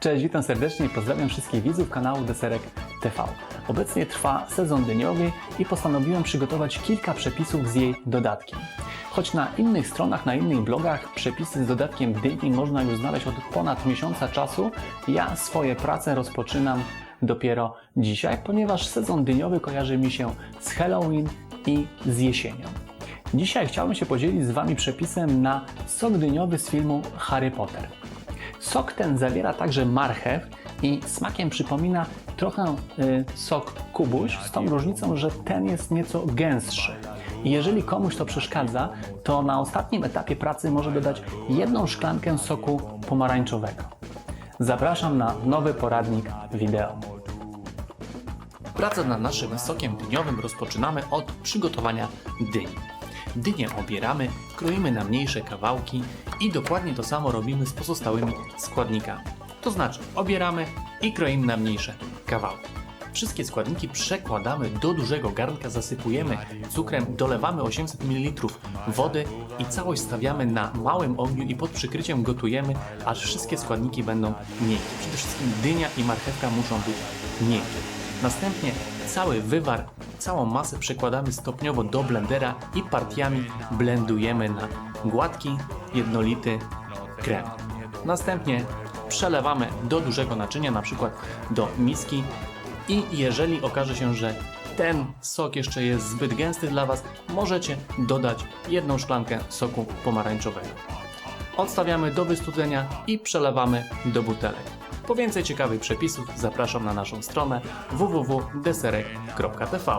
Cześć, witam serdecznie i pozdrawiam wszystkich widzów kanału Deserek TV. Obecnie trwa sezon dyniowy i postanowiłem przygotować kilka przepisów z jej dodatkiem. Choć na innych stronach, na innych blogach przepisy z dodatkiem dyni można już znaleźć od ponad miesiąca czasu, ja swoje prace rozpoczynam dopiero dzisiaj, ponieważ sezon dyniowy kojarzy mi się z Halloween i z jesienią. Dzisiaj chciałbym się podzielić z Wami przepisem na sok dyniowy z filmu Harry Potter. Sok ten zawiera także marchew i smakiem przypomina trochę y, sok kubuś, z tą różnicą, że ten jest nieco gęstszy. I jeżeli komuś to przeszkadza, to na ostatnim etapie pracy może dodać jedną szklankę soku pomarańczowego. Zapraszam na nowy poradnik wideo. Pracę nad naszym sokiem dyniowym rozpoczynamy od przygotowania dyni. Dynię obieramy, kroimy na mniejsze kawałki i dokładnie to samo robimy z pozostałymi składnikami. To znaczy obieramy i kroimy na mniejsze kawałki. Wszystkie składniki przekładamy do dużego garnka, zasypujemy cukrem, dolewamy 800 ml wody i całość stawiamy na małym ogniu i pod przykryciem gotujemy, aż wszystkie składniki będą miękkie. Przede wszystkim dynia i marchewka muszą być miękkie. Następnie cały wywar, całą masę przekładamy stopniowo do blendera i partiami blendujemy na gładki, jednolity krem. Następnie przelewamy do dużego naczynia, na przykład do miski i jeżeli okaże się, że ten sok jeszcze jest zbyt gęsty dla Was, możecie dodać jedną szklankę soku pomarańczowego. Odstawiamy do wystudzenia i przelewamy do butelek. Po więcej ciekawych przepisów zapraszam na naszą stronę www.deserek.tv.